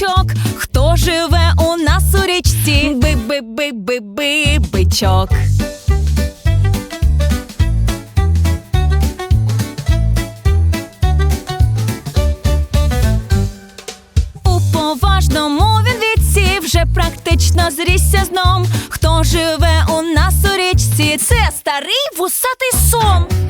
бичок. Хто живе у нас у річці? Би-би-би-би-би бичок. У поважному він віці вже практично зрісся зном. Хто живе у нас у річці? Це старий вусатий сом.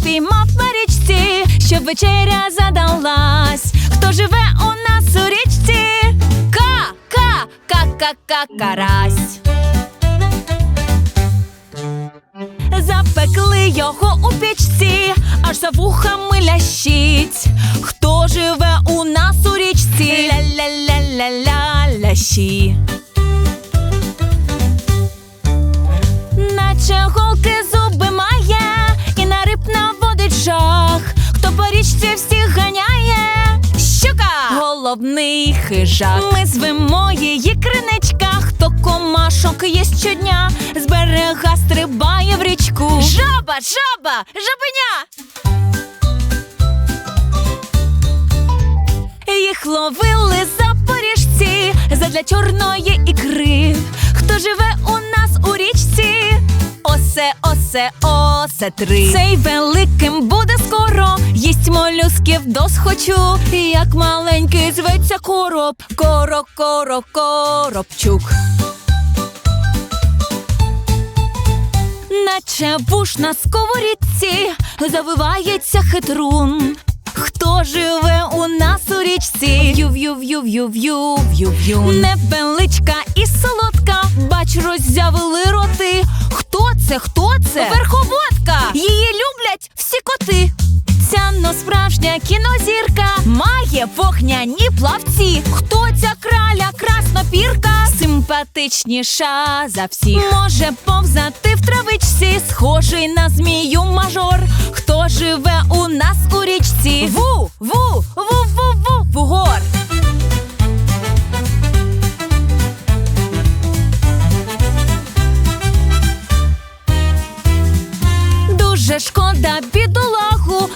Спіймав на річці, щоб вечеря задалась. Хто живе у нас у річці? Ка, ка, ка, ка, ка, карась. Запекли його у пічці, аж за вухами лящить. Хто живе у нас у річці? Ля-ля-ля-ля-ля Головний хижак. Ми звемо її криничка. Хто комашок є щодня, з берега стрибає в річку. Жаба, жаба, жабеня! Їх ловили запоріжці задля чорної ікри. Хто живе у нас у? Осе, осе, осе. Цей великим буде скоро. Їсть молюсків досхочу. Як маленький зветься короб. Коро, коро, коробчук. Наче вуш на сковорідці завивається хитрун. Хто живе у нас у річці? В'ю, в'ю, в'ю, в'ю, в'ю, в'ю. Невеличка і солодка, бач, роззявили справжня кінозірка має вогняні плавці. Хто ця краля краснопірка? Симпатичніша за всіх. Може повзати в травичці, схожий на змію мажор. Хто живе у нас у річці? Ву, ву, ву, ву, ву, вугор. Дуже шкода бідолагу,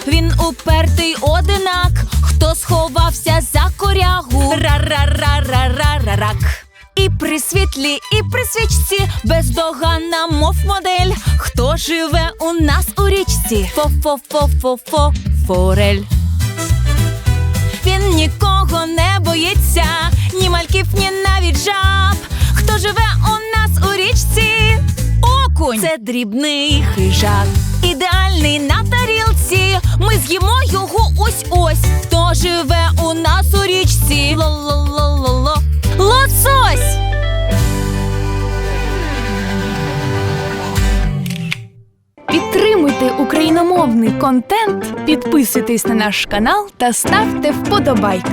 він упертий одинак. Хто сховався за корягу? Ра-ра-ра-ра-ра-ра-рак. І при світлі, і при свічці бездоганна, мов модель. Хто живе у нас у річці? Фо-фо-фо-фо-фо форель. Він нікого не боїться, ні мальків, ні навіть жаб. Хто живе у нас у річці? Окунь це дрібний хижак. Ідеальний на тарілці. Ми з'їмо його ось ось. Хто живе у нас у річці? Ло-ло-ло-ло-ло. Лосось! Підтримуйте україномовний контент, підписуйтесь на наш канал та ставте вподобайки.